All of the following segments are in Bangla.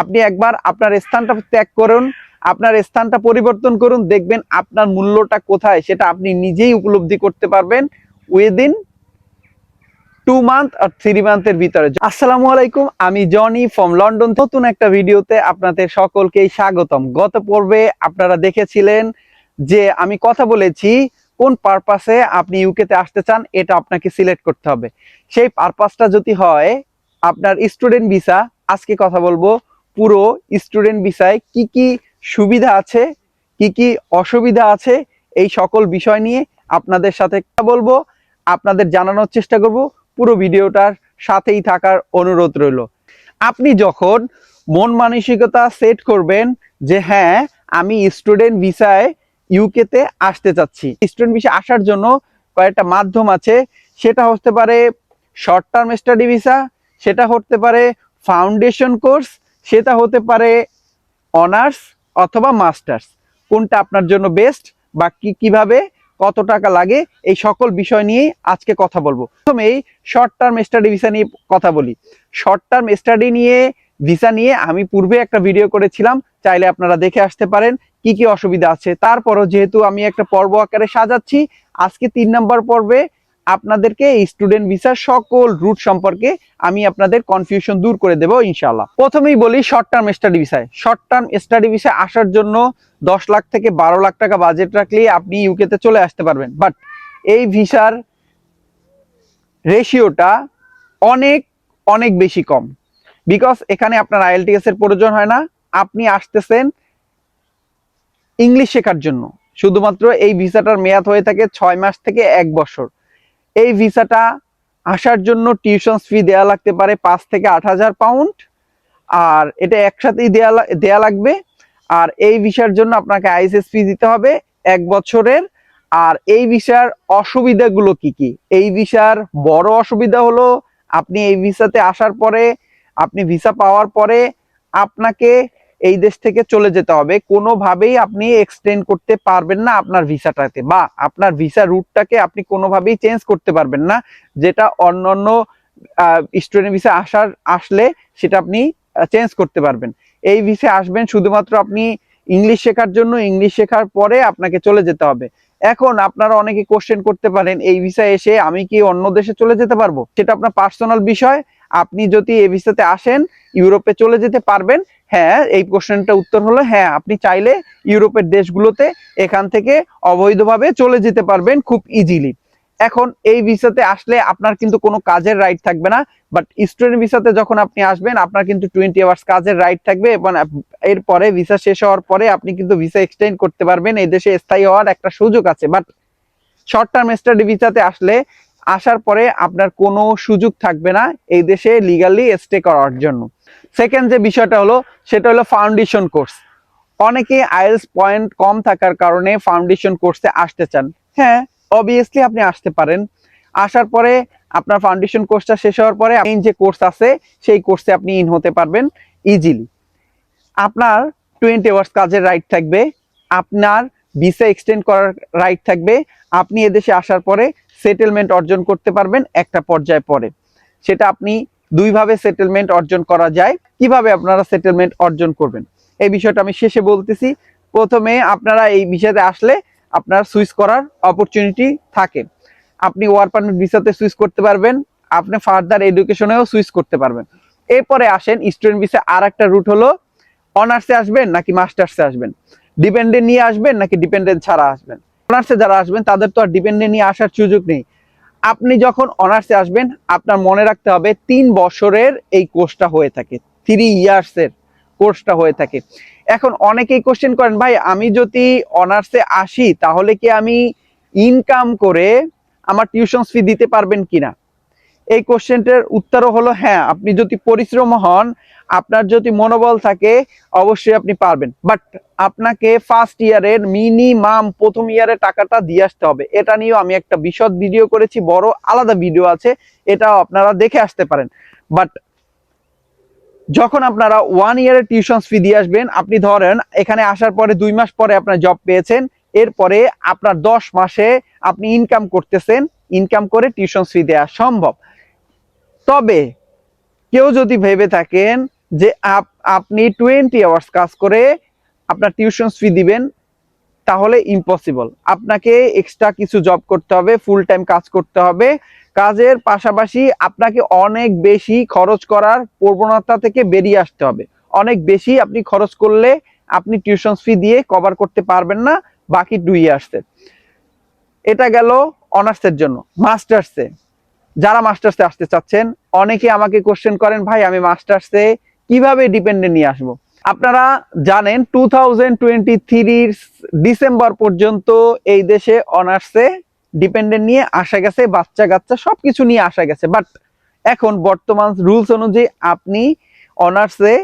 আপনি একবার আপনার স্থানটা ত্যাগ করুন, আপনার স্থানটা পরিবর্তন করুন, দেখবেন আপনার মূল্যটা কোথায় সেটা আপনি নিজেই উপলব্ধি করতে পারবেন উইদিন টু মান্থ আর থ্রি মান্থের ভিতরে। আসসালামু আলাইকুম, আমি জনি ফ্রম লন্ডন নতুন একটা ভিডিওতে আপনাদের সকলকেই স্বাগতম। গত পর্বে আপনারা দেখেছিলেন যে আমি কথা বলেছি কোন পারপাসে আপনি ইউকেতে আসতে চান, এটা আপনাকে সিলেক্ট করতে হবে। সেই পারপাসটা যদি হয়, আপনার স্টুডেন্ট ভিসা আজকে কথা বলব পুরো স্টুডেন্ট ভিসায় কি কি সুবিধা আছে, কি কি অসুবিধা আছে, এই সকল বিষয় নিয়ে আপনাদের সাথে বলব, আপনাদের জানানোর চেষ্টা করব, পুরো ভিডিওটার সাথেই থাকার অনুরোধ রইল। আপনি যখন মন মানসিকতা সেট করবেন যে হ্যাঁ আমি স্টুডেন্ট ভিসায় ইউকেতে আসতে চাচ্ছি। স্টুডেন্ট ভিসা আসার জন্য কয়েকটা মাধ্যম আছে, সেটা হতে পারে শর্ট টার্ম স্টাডি ভিসা সেটা হতে পারে ফাউন্ডেশন কোর্স সেটা হতে পারে অনার্স অথবা মাস্টার্স। কোনটা আপনার জন্য বেস্ট বা কি কীভাবে, কত টাকা লাগে, এই সকল বিষয় নিয়ে আজকে কথা বলব। প্রথমেই শর্ট টার্ম স্টাডি ভিসা নিয়ে কথা বলি। শর্ট টার্ম স্টাডি নিয়ে ভিসা নিয়ে আমি পূর্বে একটা ভিডিও করেছিলাম, চাইলে আপনারা দেখে আসতে পারেন কি কি অসুবিধা আছে। তারপরও যেহেতু আমি একটা পর্ব আকারে সাজাচ্ছি, আজকে তিন নম্বর পর্বে আপনাদেরকে স্টুডেন্ট ভিসার সকল রুট সম্পর্কে আমি আপনাদের কনফিউশন দূর করে দেবো ইনশাল্লাহ প্রথমেই বলি শর্ট টার্ম স্টাডি ভিসায় শর্ট টার্ম স্টাডি ভিসায় আসার জন্য দশ লাখ থেকে বারো লাখ টাকা বাজেট রাখলেই আপনি ইউকেতে চলে আসতে পারবেন। বাট এই ভিসার রেশিওটা অনেক অনেক বেশি কম। বিকজ এখানে আপনার আইএলটিএস এর প্রয়োজন হয় না। আপনি আসতেছেন ইংলিশ শেখার জন্য। শুধুমাত্র এই ভিসাটার মেয়াদ হয়ে থাকে ছয় মাস থেকে এক বছর। এই ভিসাটা আসার জন্য টিউশন ফি দেয়া লাগতে পারে পাঁচ থেকে আট হাজার পাউন্ড আর এটা একসাথেই দেয়া দেয়া লাগবে। আর এই ভিসার জন্য আপনাকে আইএসএস ফি দিতে হবে এক বছরের। আর এই ভিসার অসুবিধাগুলো কি কি? এই ভিসার বড় অসুবিধা হলো আপনি এই ভিসাতে আসার পরে, আপনি ভিসা পাওয়ার পরে আপনাকে এই দেশ থেকে চলে যেতে হবে। কোনোভাবেই আপনি এক্সটেন্ড করতে পারবেন না আপনার ভিসাটাতে বা আপনার ভিসা রুটটাকে আপনি কোনোভাবেই চেঞ্জ করতে পারবেন না। যেটা অন্য অন্য স্টুডেন্ট ভিসা আসার, আসলে সেটা আপনি চেঞ্জ করতে পারবেন। এই ভিসা আসবেন শুধুমাত্র আপনি ইংলিশ শেখার জন্য ইংলিশ শেখার পরে আপনাকে চলে যেতে হবে। এখন আপনারা অনেকে কোশ্চেন করতে পারেন, এই ভিসা এসে আমি কি অন্য দেশে চলে যেতে পারব? সেটা আপনার পার্সোনাল বিষয়। আপনি যদি এই ভিসাতে আসেন ইউরোপে চলে যেতে পারবেন। হ্যাঁ এই কোশ্চেনটা উত্তর হলো হ্যাঁ আপনি চাইলে ইউরোপের দেশগুলোতে এখান থেকে অবৈধভাবে চলে যেতে পারবেন খুব ইজিলি এখন এই ভিসাতে আসলে আপনার কিন্তু কোনো কাজের রাইট থাকবে না বাট স্টুডেন্ট ভিসাতে যখন আপনি আসবেন, আপনার কিন্তু টোয়েন্টি আওয়ার্স কাজের রাইট থাকবে, এবং এরপরে ভিসা শেষ হওয়ার পরে আপনি কিন্তু ভিসা এক্সটেন্ড করতে পারবেন, এই দেশে স্থায়ী হওয়ার একটা সুযোগ আছে। বাট শর্ট টার্ম স্টাডি ভিসাতে আসলে আসার পরে আপনার কোনো সুযোগ থাকবে না এই দেশে লিগালি স্টে করার জন্য। সেকেন্ড যে বিষয়টা হলো, সেটা হলো ফাউন্ডেশন কোর্স অনেকে আইএলস পয়েন্ট কম থাকার কারণে ফাউন্ডেশন কোর্সে আসতে চান। হ্যাঁ অবভিয়াসলি আপনি আসতে পারেন। আসার পরে আপনার ফাউন্ডেশন কোর্সটা শেষ হওয়ার পরে মেইন যে কোর্স আছে, সেই কোর্সে আপনি ইন হতে পারবেন ইজিলি আপনার টোয়েন্টি আওয়ার্স কাজের রাইট থাকবে, আপনার ভিসা এক্সটেন্ড করার রাইট থাকবে, আপনি এদেশে আসার পরে সেটেলমেন্ট অর্জন করতে পারবেন একটা পর্যায়ে পরে। সেটা আপনি দুইভাবে সেটেলমেন্ট অর্জন করা যায়। কীভাবে আপনারা সেটেলমেন্ট অর্জন করবেন? এই বিষয়টা আমি শেষে বলতেছি। প্রথমে আপনারা এই বিষয়তে আসলে আপনার সুইচ করার অপরচুনিটি থাকে। আপনি ওয়ার পারমিট ভিসাতে সুইচ করতে পারবেন। আপনি ফার্দার এডুকেশনেও সুইচ করতে পারবেন। এরপরে আসেন স্টুডেন্ট ভিসা আর একটা রুট হলো অনার্সে আসবেন নাকি মাস্টার্সে আসবেন? ডিপেন্ডেন্ট নিয়ে আসবেন নাকি ডিপেন্ডেন্ট ছাড়া আসবেন? অনার্সে যারা আসবেন তাদের তো আর ডিপেন্ডেন্ট নিয়ে আসার সুযোগ নেই। আপনি যখন অনার্সে আসবেন, আপনার মনে রাখতে হবে তিন বছরের এই কোর্সটা হয়ে থাকে থ্রি ইয়ার্সের কোর্সটা হয়ে থাকে। এখন অনেকেই কোশ্চেন করেন, ভাই, আমি যদি অনার্সে আসি, তাহলে কি আমি ইনকাম করে আমার টিউশন ফি দিতে পারবেন কিনা? এই কোশ্চেনটার উত্তরও হলো হ্যাঁ। আপনি যদি পরিশ্রম হন, আপনার যদি মনোবল থাকে, অবশ্যই আপনি পারবেন। বাট আপনাকে ফার্স্ট ইয়ারের মিনিমাম প্রথম ইয়ারে টাকাটা দিয়ে আসতে হবে। এটা নিয়েও আমি একটা বিশদ ভিডিও করেছি, বড় আলাদা ভিডিও আছে। এটাও আপনারা দেখে আসতে পারেন। বাট যখন আপনারা ওয়ান ইয়ারের টিউশন ফি দিয়ে আসবেন, আপনি ধরেন এখানে আসার পরে দুই মাস পরে আপনার জব পেয়েছেন, এরপরে আপনার দশ মাসে আপনি ইনকাম করতেছেন ইনকাম করে টিউশন ফি দেওয়া সম্ভব। তবে কেউ যদি ভেবে থাকেন যে আপ- আপনি টোয়েন্টি আওয়ার্স কাজ করে আপনার টিউশন ফি দিবেন, তাহলে ইম্পসিবল আপনাকে এক্সট্রা কিছু জব করতে হবে ফুল টাইম কাজ করতে হবে। কাজের পাশাপাশি আপনাকে অনেক বেশি খরচ করার প্রবণতা থেকে বেরিয়ে আসতে হবে। অনেক বেশি আপনি খরচ করলে আপনি টিউশন ফি দিয়ে কভার করতে পারবেন না, বাকি টু ইয়ার্সে এটা গেল অনার্সের জন্য মাস্টার্সে যারা মাস্টার্সে আসতে চাচ্ছেন, অনেকে আমাকে কোশ্চেন করেন, ভাই, আমি মাস্টার্সে কীভাবে ডিপেন্ডেন্ট নিয়ে আসব? আপনারা জানেন টু থাউজেন্ড টোয়েন্টি ডিসেম্বর পর্যন্ত এই দেশে অনার্সে ডিপেন্ডেন্ট নিয়ে আসা গেছে বাচ্চা কাচ্চা সবকিছু নিয়ে আসা গেছে। বাট এখন বর্তমান রুলস অনুযায়ী আপনি অনার্সে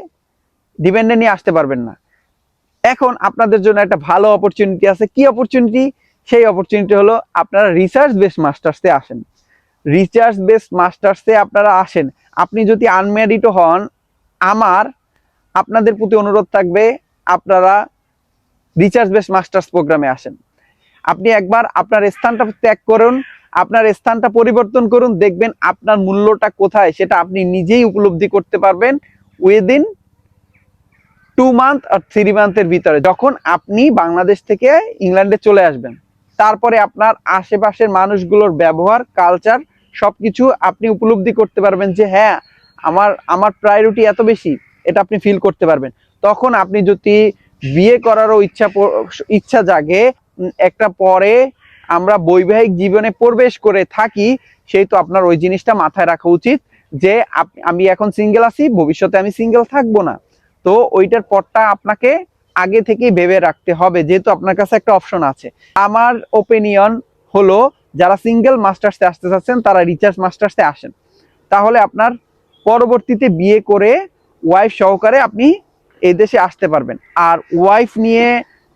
ডিপেন্ডেন্ট নিয়ে আসতে পারবেন না। এখন আপনাদের জন্য একটা ভালো অপরচুনিটি আছে। কি অপরচুনিটি সেই অপরচুনিটি হলো আপনারা রিসার্চ বেস মাস্টার্সে আসেন। রিসার্চ বেস মাস্টার্সে আপনারা আসেন। আপনি যদি আনম্যারিডও হন, আমার আপনাদের প্রতি অনুরোধ থাকবে, আপনারা রিচার্জ বেস মাস্টার্স প্রোগ্রামে আসেন। আপনি একবার আপনার স্থানটা ত্যাগ করুন, আপনার স্থানটা পরিবর্তন করুন, দেখবেন আপনার মূল্যটা কোথায়, সেটা আপনি নিজেই উপলব্ধি করতে পারবেন উইদিন টু মান্থ আর থ্রি মান্থের ভিতরে, যখন আপনি বাংলাদেশ থেকে ইংল্যান্ডে চলে আসবেন। তারপরে আপনার আশেপাশের মানুষগুলোর ব্যবহার কালচার সবকিছু আপনি উপলব্ধি করতে পারবেন যে হ্যাঁ আমার আমার প্রায়োরিটি এত বেশি, এটা আপনি ফিল করতে পারবেন। তখন আপনি যদি বিয়ে করারও ইচ্ছা ইচ্ছা জাগে একটা পরে আমরা বৈবাহিক জীবনে প্রবেশ করে থাকি, সেই তো আপনার ওই জিনিসটা মাথায় রাখা উচিত যে আমি এখন সিঙ্গেল আছি, ভবিষ্যতে আমি সিঙ্গেল থাকব না। তো ওইটার পরটা আপনাকে আগে থেকেই ভেবে রাখতে হবে, যেহেতু আপনার কাছে একটা অপশন আছে। আমার ওপিনিয়ন হলো যারা সিঙ্গেল মাস্টার্সে আসতে চাচ্ছেন, তারা রিচার্জ মাস্টার্সে আসেন। তাহলে আপনার পরবর্তীতে বিয়ে করে ওয়াইফ সহকারে আপনি এই দেশে আসতে পারবেন। আর ওয়াইফ নিয়ে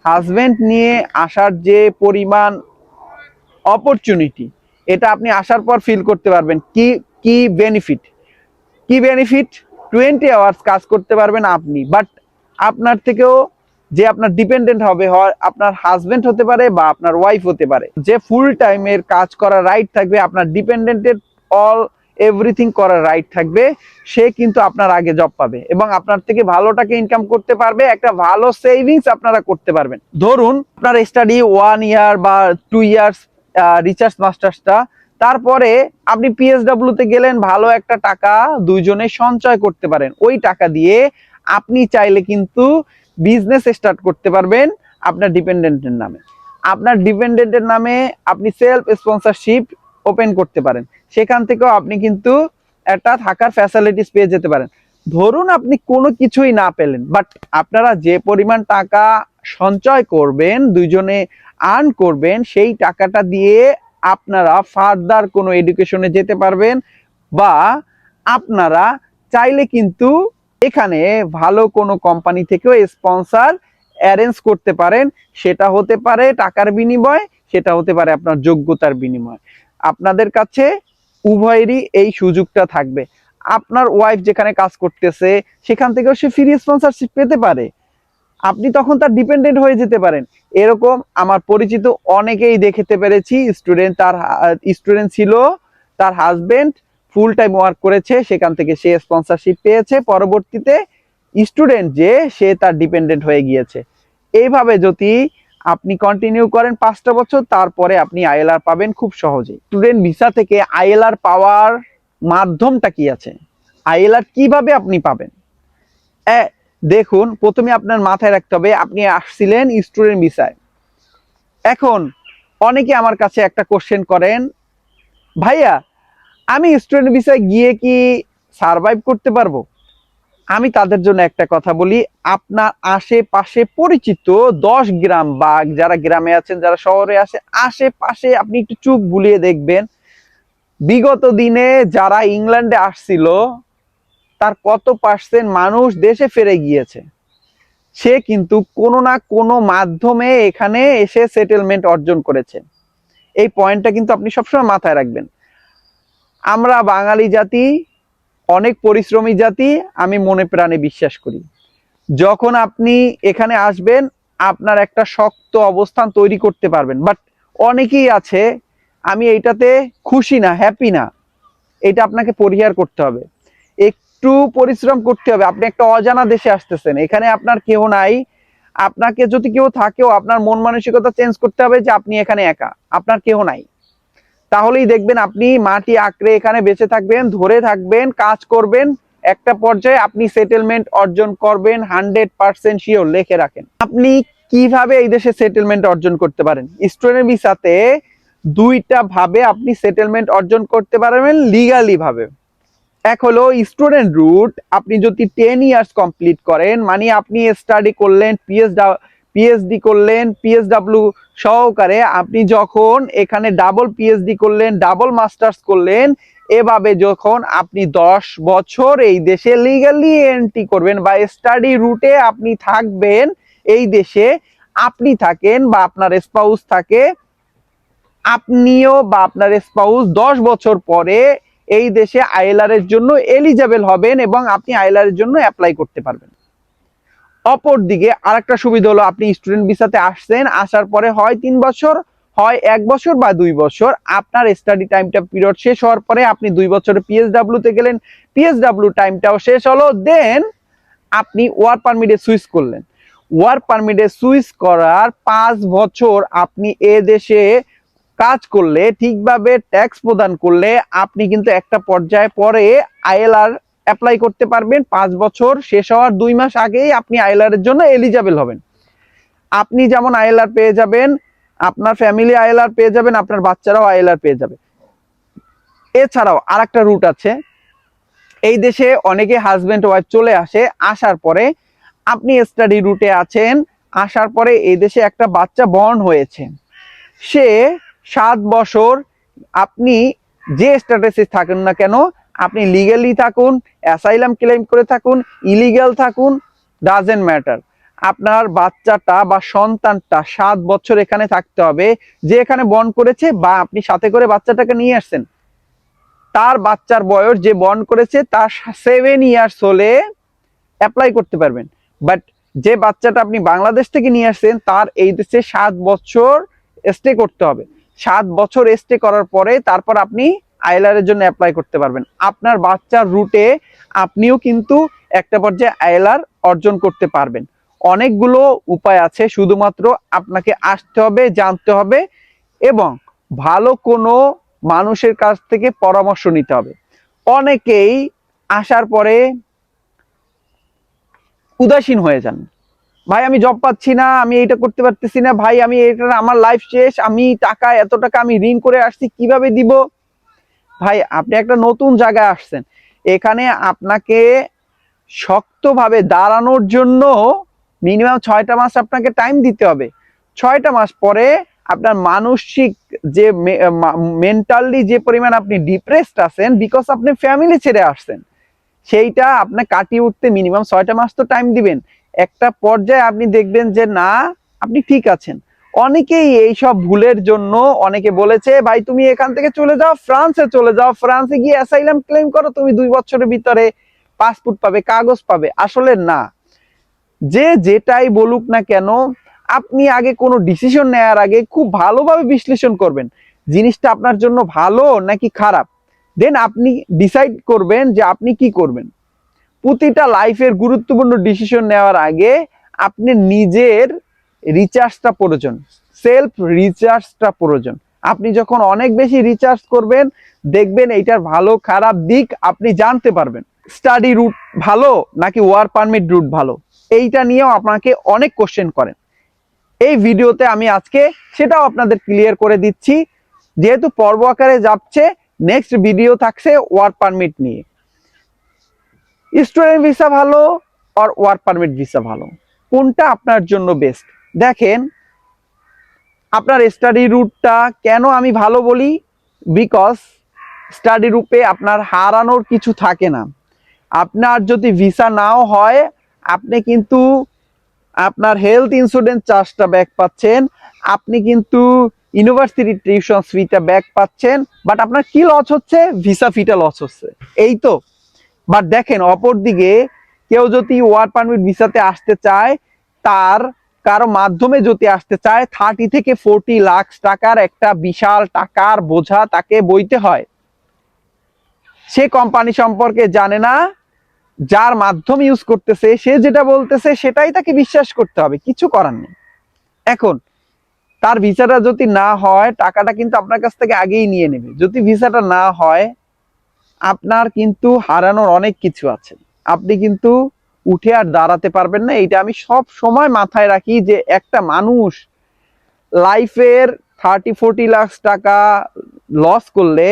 হাজবেন্ড নিয়ে আসার যে পরিমাণ অপরচুনিটি এটা আপনি আসার পর ফিল করতে পারবেন। কি কি বেনিফিট কি বেনিফিট টোয়েন্টি আওয়ার্স কাজ করতে পারবেন আপনি। বাট আপনার থেকেও যে আপনার ডিপেন্ডেন্ট হবে, হয় আপনার হাজবেন্ড হতে পারে বা আপনার ওয়াইফ হতে পারে। যে ফুল টাইমের কাজ করার রাইট থাকবে, আপনার ডিপেন্ডেন্টের অল এভরিথিং করার রাইট থাকবে, সে কিন্তু আপনার আগে জব পাবে এবং আপনার থেকে ভালো টাকা ইনকাম করতে পারবে, একটা ভালো সেভিংস আপনারা করতে পারবেন। ধরুন, আপনার স্টাডি ওয়ান ইয়ার বা টু ইয়ার্স রিচার্জ মাস্টার্সটা তারপরে আপনি পিএসডব্লিউ তে গেলেন, ভালো একটা টাকা দুইজনে সঞ্চয় করতে পারেন। ওই টাকা দিয়ে আপনি চাইলে কিন্তু বিজনেস স্টার্ট করতে পারবেন আপনার ডিপেন্ডেন্টের নামে। আপনার ডিপেন্ডেন্টের নামে আপনি সেলফ স্পন্সরশিপ ওপেন করতে পারেন। সেখান থেকেও আপনি কিন্তু একটা থাকার ফ্যাসিলিটিস পেয়ে যেতে পারেন। ধরুন আপনি কোনো কিছুই না পেলেন বাট আপনারা যে পরিমাণ টাকা সঞ্চয় করবেন, দুইজনে আর্ন করবেন, সেই টাকাটা দিয়ে আপনারা ফার্দার কোনো এডুকেশনে যেতে পারবেন বা আপনারা চাইলে কিন্তু এখানে ভালো কোনো কোম্পানি থেকেও স্পন্সর অ্যারেঞ্জ করতে পারেন। সেটা হতে পারে টাকার বিনিময়, সেটা হতে পারে আপনার যোগ্যতার বিনিময়। আপনাদের কাছে উভয়েরই এই সুযোগটা থাকবে। আপনার ওয়াইফ যেখানে কাজ করতেছে, সেখান থেকেও সে ফ্রি স্পন্সরশিপ পেতে পারে। আপনি তখন তার ডিপেন্ডেন্ট হয়ে যেতে পারেন। এরকম আমার পরিচিত অনেকেই দেখতে পেরেছি। স্টুডেন্ট তার স্টুডেন্ট ছিল, তার হাজবেন্ড ফুল টাইম ওয়ার্ক করেছে, সেখান থেকে সে স্পন্সরশিপ পেয়েছে। পরবর্তীতে স্টুডেন্ট যে, সে তার ডিপেন্ডেন্ট হয়ে গিয়েছে। এইভাবে যদি আপনি কন্টিনিউ করেন পাঁচটা বছর, তারপরে আপনি আইএলআর পাবেন খুব সহজেই স্টুডেন্ট ভিসা থেকে আইএলআর পাওয়ার মাধ্যমটা কি আছে? আইএলআর কীভাবে আপনি পাবেন? দেখুন, প্রথমে আপনার মাথায় রাখতে হবে, আপনি আসছিলেন স্টুডেন্ট ভিসায় এখন অনেকে আমার কাছে একটা কোশ্চেন করেন, ভাইয়া আমি স্টুডেন্ট ভিসায় গিয়ে কি সারভাইভ করতে পারব? আমি তাদের জন্য একটা কথা বলি, আপনার আশেপাশে পরিচিত দশ গ্রাম বা যারা গ্রামে আছেন, যারা শহরে আসে আশেপাশে আপনি একটু চুপ বুলিয়ে দেখবেন। বিগত দিনে যারা ইংল্যান্ডে আসছিল, তার কত পার্সেন্ট মানুষ দেশে ফিরে গিয়েছে? সে কিন্তু কোনো না কোনো মাধ্যমে এখানে এসে সেটেলমেন্ট অর্জন করেছে। এই পয়েন্টটা কিন্তু আপনি সবসময় মাথায় রাখবেন। আমরা বাঙালি জাতি, অনেক পরিশ্রমী জাতি, আমি মনে প্রাণে বিশ্বাস করি। যখন আপনি এখানে আসবেন, আপনার একটা শক্ত অবস্থান তৈরি করতে পারবেন। বাট অনেকেই আছে, আমি এইটাতে খুশি না হ্যাপি না। এটা আপনাকে পরিহার করতে হবে। একটু পরিশ্রম করতে হবে। আপনি একটা অজানা দেশে আসতেছেন, এখানে আপনার কেউ নাই। আপনাকে যদি কেউ থাকেও, আপনার মন মানসিকতা চেঞ্জ করতে হবে যে আপনি এখানে একা, আপনার কেউ নাই। তাহলেই দেখবেন আপনি মাটি আঁকড়ে এখানে বেঁচে থাকবেন, ধরে থাকবেন, কাজ করবেন। একটা পর্যায়ে আপনি সেটেলমেন্ট অর্জন করবেন হান্ড্রেড পার্সেন্ট শিওর লেখে রাখেন। আপনি কীভাবে এই দেশে সেটেলমেন্ট অর্জন করতে পারেন? স্টুডেন্ট ভিসাতে দুইটা ভাবে আপনি সেটেলমেন্ট অর্জন করতে পারবেন লিগালি ভাবে। এক হলো স্টুডেন্ট রুট আপনি যদি টেন ইয়ার্স কমপ্লিট করেন মানে আপনি স্টাডি করলেন পিএস পিএইচডি করলেন পিএসডাব্লিউ সহকারে আপনি যখন এখানে ডাবল পিএইচডি করলেন ডাবল মাস্টার্স করলেন, এভাবে যখন আপনি দশ বছর এই দেশে লিগালি এন্ট্রি করবেন বা স্টাডি রুটে আপনি থাকবেন, এই দেশে আপনি থাকেন বা আপনার স্পাউস থাকে, আপনিও বা আপনার স্পাউস দশ বছর পরে এই দেশে আইএলআর এর জন্য এলিজেবল হবেন এবং আপনি আইএলআর এর জন্য অ্যাপ্লাই করতে পারবেন। অপর দিকে আরেকটা সুবিধা হলো আপনি স্টুডেন্ট ভিসাতে আসছেন, আসার পরে হয় তিন বছর, হয় এক বছর বা দুই বছর। আপনার স্টাডি টাইমটা পিরিয়ড শেষ হওয়ার পরে আপনি দুই বছরে পিএসডাব্লিউ তে গেলেন। পিএসডাব্লিউ টাইমটাও শেষ হলো দেন আপনি ওয়ার পারমিটে সুইচ করলেন। ওয়ার পারমিটে সুইচ করার পাঁচ বছর আপনি এ দেশে কাজ করলে, ঠিকভাবে ট্যাক্স প্রদান করলে, আপনি কিন্তু একটা পর্যায়ে পরে আইএলআর অ্যাপ্লাই করতে পারবেন। পাঁচ বছর শেষ হওয়ার দুই মাস আগেই আপনি আইএলআর এর জন্য এলিজেবল হবেন। আপনি যেমন আইএলআর পেয়ে যাবেন, আপনার ফ্যামিলি আইএলআর পেয়ে যাবেন, আপনার বাচ্চারাও আইএলআর পেয়ে যাবে। এছাড়াও আর একটা রুট আছে। এই দেশে অনেকে হাজবেন্ড ওয়াইফ চলে আসে, আসার পরে আপনি স্টাডি রুটে আছেন, আসার পরে এই দেশে একটা বাচ্চা বর্ন হয়েছে। সে সাত বছর আপনি যে স্ট্যাটাসে থাকেন না কেন আপনি লিগালি থাকুন অ্যাসাইলাম ক্লেম করে থাকুন ইলিগাল থাকুন ডাজেন্ট ম্যাটার আপনার বাচ্চাটা বা সন্তানটা সাত বছর এখানে থাকতে হবে, যে এখানে বন করেছে বা আপনি সাথে করে বাচ্চাটাকে নিয়ে আসছেন। তার বাচ্চার বয়স যে বন করেছে, তার সেভেন ইয়ার্স হলে অ্যাপ্লাই করতে পারবেন। বাট যে বাচ্চাটা আপনি বাংলাদেশ থেকে নিয়ে আসছেন, তার এই দেশে সাত বছর স্টে করতে হবে। সাত বছর স্টে করার পরে তারপর আপনি আইএলআর এর জন্য অ্যাপ্লাই করতে পারবেন। আপনার বাচ্চার রুটে আপনিও কিন্তু একটা পর্যায়ে আইএলআর অর্জন করতে পারবেন। অনেকগুলো উপায় আছে, শুধুমাত্র আপনাকে আসতে হবে, জানতে হবে এবং ভালো কোনো মানুষের কাছ থেকে পরামর্শ নিতে হবে। অনেকেই আসার পরে উদাসীন হয়ে যান। ভাই, আমি জব পাচ্ছি না, আমি এটা করতে পারতেছি না, ভাই, আমি এটা আমার লাইফ শেষ, আমি টাকা, এত টাকা আমি ঋণ করে আসছি, কীভাবে দিব? ভাই, আপনি একটা নতুন জায়গায় আসছেন। এখানে আপনাকে শক্তভাবে দাঁড়ানোর জন্য মিনিমাম ছয়টা মাস আপনাকে টাইম দিতে হবে। ছয়টা মাস পরে আপনার মানসিক যে মেন্টালি যে পরিমাণ আপনি ডিপ্রেসড আছেন বিকজ আপনি ফ্যামিলি ছেড়ে আসছেন, সেইটা আপনি কাটিয়ে উঠতে মিনিমাম ছয়টা মাস তো টাইম দিবেন। একটা পর্যায়ে আপনি দেখবেন যে, না, আপনি ঠিক আছেন। অনেকেই এই সব ভুলের জন্য অনেকে বলেছে, ভাই, তুমি এখান থেকে চলে যাও, ফ্রান্সে চলে যাও, ফ্রান্সে গিয়ে অ্যাসাইলাম ক্লেম করো, তুমি দুই বছরের ভিতরে পাসপোর্ট পাবে, কাগজ পাবে। আসলে না। যে যেটাই বলুক না কেন, আপনি আগে কোনো ডিসিশন নেওয়ার আগে খুব ভালোভাবে বিশ্লেষণ করবেন, জিনিসটা আপনার জন্য ভালো নাকি খারাপ। দেন আপনি ডিসাইড করবেন যে আপনি কি করবেন। প্রতিটা লাইফের গুরুত্বপূর্ণ ডিসিশন নেওয়ার আগে আপনি নিজের রিচার্জটা প্রয়োজন সেলফ রিচার্জটা প্রয়োজন। আপনি যখন অনেক বেশি রিচার্জ করবেন, দেখবেন এইটার ভালো, খারাপ দিক আপনি জানতে পারবেন। স্টাডি রুট ভালো নাকি ওয়ার পারমিট রুট ভালো? এইটা নিয়েও আপনাকে অনেক কোশ্চেন করেন। এই ভিডিওতে আমি আজকে সেটাও আপনাদের ক্লিয়ার করে দিচ্ছি। যেহেতু পর্ব আকারে যাচ্ছে নেক্সট ভিডিও থাকছে ওয়ার পারমিট নিয়ে। স্টুডেন্ট ভিসা ভালো আর ওয়ার পারমিট ভিসা ভালো। কোনটা আপনার জন্য বেস্ট দেখেন, আপনার স্টাডি রুটটা কেন আমি ভালো বলি? বিকজ স্টাডি রূপে আপনার হারানোর কিছু থাকে না। আপনার যদি ভিসা নাও হয়, আপনি কিন্তু আপনার হেলথ ইন্স্যুরেন্স চার্জটা ব্যাক পাচ্ছেন, আপনি কিন্তু ইউনিভার্সিটি টিউশন ফিটা ব্যাক পাচ্ছেন বাট আপনার কি লস হচ্ছে? ভিসা ফিটা লস হচ্ছে। এই তো। বাট দেখেন অপর দিকে কেউ যদি ওয়ার পারমিট ভিসাতে আসতে চায়, তার কারও মাধ্যমে যদি আসতে চায় থার্টি থেকে ফোরটি লাখ টাকার একটা বিশাল টাকার বোঝা তাকে বইতে হয়। সে কোম্পানি সম্পর্কে জানে না, যার মাধ্যম ইউজ করতেছে, সে যেটা বলতেছে সেটাই তাকে বিশ্বাস করতে হবে, কিছু করার নেই। এখন, তার ভিসাটা যদি না হয়, টাকাটা কিন্তু আপনার কাছ থেকে আগেই নিয়ে নেবে। যদি ভিসাটা না হয়, আপনার কিন্তু হারানোর অনেক কিছু আছে। আপনি কিন্তু উঠে আর দাঁড়াতে পারবেন না। এটা আমি সব সময় মাথায় রাখি যে একটা মানুষ লাইফের থার্টি, ফোর্টি লাখ টাকা লস করলে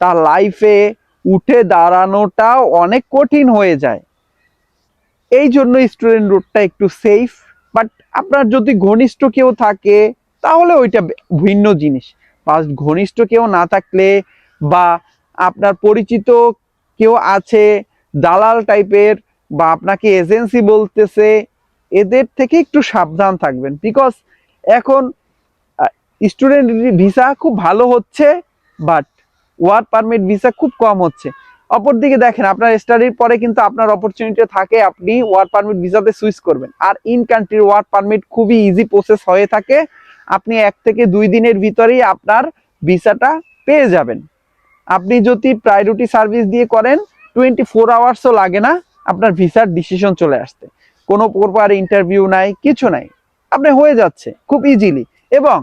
তার লাইফে উঠে দাঁড়ানোটাও অনেক কঠিন হয়ে যায়। এই জন্য স্টুডেন্ট রুটটা একটু সেফ বাট আপনার যদি ঘনিষ্ঠ কেউ থাকে, তাহলে ওইটা ভিন্ন জিনিস। বা ঘনিষ্ঠ কেউ না থাকলে বা আপনার পরিচিত কেউ আছে, দালাল টাইপের বা আপনাকে এজেন্সি বলতেছে, এদের থেকে একটু সাবধান থাকবেন। বিকজ এখন স্টুডেন্ট ভিসা খুব ভালো হচ্ছে বাট ওয়ার্ক পারমিট ভিসা খুব কম হচ্ছে। অপরদিকে দেখেন, আপনার স্টাডির পরে কিন্তু আপনার অপরচুনিটি থাকে, আপনি ওয়ার্ক পারমিট ভিসাতে সুইচ করবেন। আর ইন কান্ট্রির ওয়ার্ক পারমিট খুবই ইজি প্রসেস হয়ে থাকে, আপনি এক থেকে দুই দিনের ভিতরেই আপনার ভিসাটা পেয়ে যাবেন। আপনি যদি প্রায়োরিটি সার্ভিস দিয়ে করেন টোয়েন্টি ফোর আওয়ার্সও লাগে না। আপনার ভিসার ডিসিশন চলে আসতে কোনো প্রকার ইন্টারভিউ নাই, কিছু নাই। আপনি হয়ে যাচ্ছে, খুব ইজিলি এবং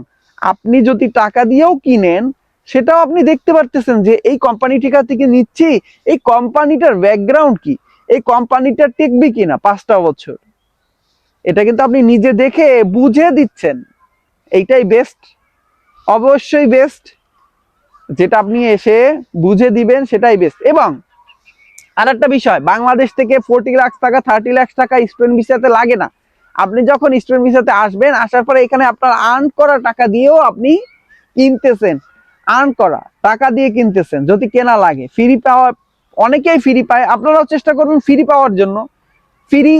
আপনি যদি টাকা দিয়েও কিনেন, সেটাও আপনি দেখতে পারতেছেন যে এই কোম্পানিটিকা থেকে নিচ্ছি, এই কোম্পানিটার ব্যাকগ্রাউন্ড কি? এই কোম্পানিটা টিকবে কিনা পাঁচটা বছর? এটা কিন্তু আপনি নিজে দেখে বুঝে দিচ্ছেন। এইটাই বেস্ট অবশ্যই বেস্ট যেটা আপনি এসে বুঝে দিবেন, সেটাই বেস্ট এবং আর একটা বিষয়, বাংলাদেশ থেকে ফোর্টি লাখ টাকা থার্টি লাখ টাকা স্টুডেন্ট ভিসাতে লাগে না। আপনি যখন স্টুডেন্ট ভিসাতে আসবেন, আসার পরে এখানে আপনার আর্ন করা টাকা দিয়েও আপনি কিনতেছেন। আর্ন করা টাকা দিয়ে কিনতেছেন, যদি কেনা লাগে। ফ্রি পাওয়া, অনেকেই ফ্রি পায়। আপনারাও চেষ্টা করবেন ফ্রি পাওয়ার জন্য। ফ্রি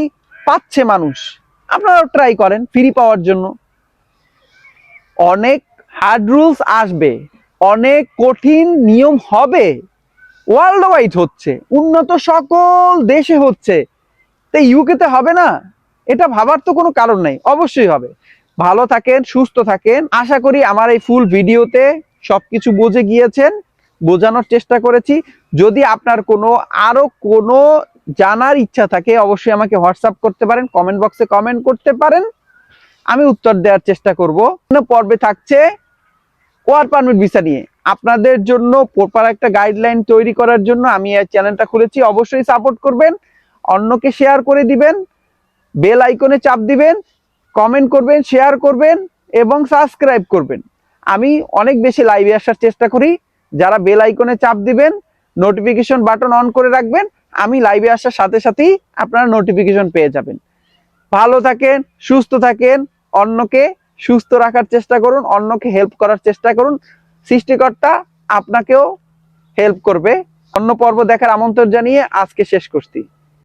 পাচ্ছে মানুষ। আপনারাও ট্রাই করেন ফ্রি পাওয়ার জন্য। অনেক হার্ড রুলস আসবে। অনেক কঠিন নিয়ম হবে। ওয়ার্ল্ড ওয়াইড হচ্ছে, উন্নত সকল দেশে হচ্ছে। তো ইউকেতে হবে না? এটা ভাবার তো কোনো কারণ নাই, অবশ্যই হবে। ভালো থাকেন, সুস্থ থাকেন। আশা করি আমার এই ফুল ভিডিওতে সবকিছু বুঝে গিয়েছেন, বোঝানোর চেষ্টা করেছি। যদি আপনার কোনো, আরও কোনো জানার ইচ্ছা থাকে, অবশ্যই আমাকে হোয়াটসঅ্যাপ করতে পারেন কমেন্ট বক্সে কমেন্ট করতে পারেন। আমি উত্তর দেওয়ার চেষ্টা করব। পর্বে থাকছে ওয়ার পারমিট ভিসা নিয়ে। আপনাদের জন্য প্রপার একটা গাইডলাইন তৈরি করার জন্য আমি এই চ্যানেলটা খুলেছি। অবশ্যই সাপোর্ট করবেন, অন্যকে শেয়ার করে দিবেন বেল আইকনে চাপ দিবেন কমেন্ট করবেন শেয়ার করবেন এবং সাবস্ক্রাইব করবেন। আমি অনেক বেশি লাইভে আসার চেষ্টা করি। যারা বেল আইকনে চাপ দিবেন নোটিফিকেশন বাটন অন করে রাখবেন, আমি লাইভে আসার সাথে সাথেই আপনারা নোটিফিকেশন পেয়ে যাবেন। ভালো থাকেন, সুস্থ থাকেন, অন্যকে সুস্থ রাখার চেষ্টা করুন, অন্যকে হেল্প করার চেষ্টা করুন। সৃষ্টিকর্তা আপনাকেও হেল্প করবে। অন্য পর্ব দেখার আমন্ত্রণ জানিয়ে আজকে শেষ করছি।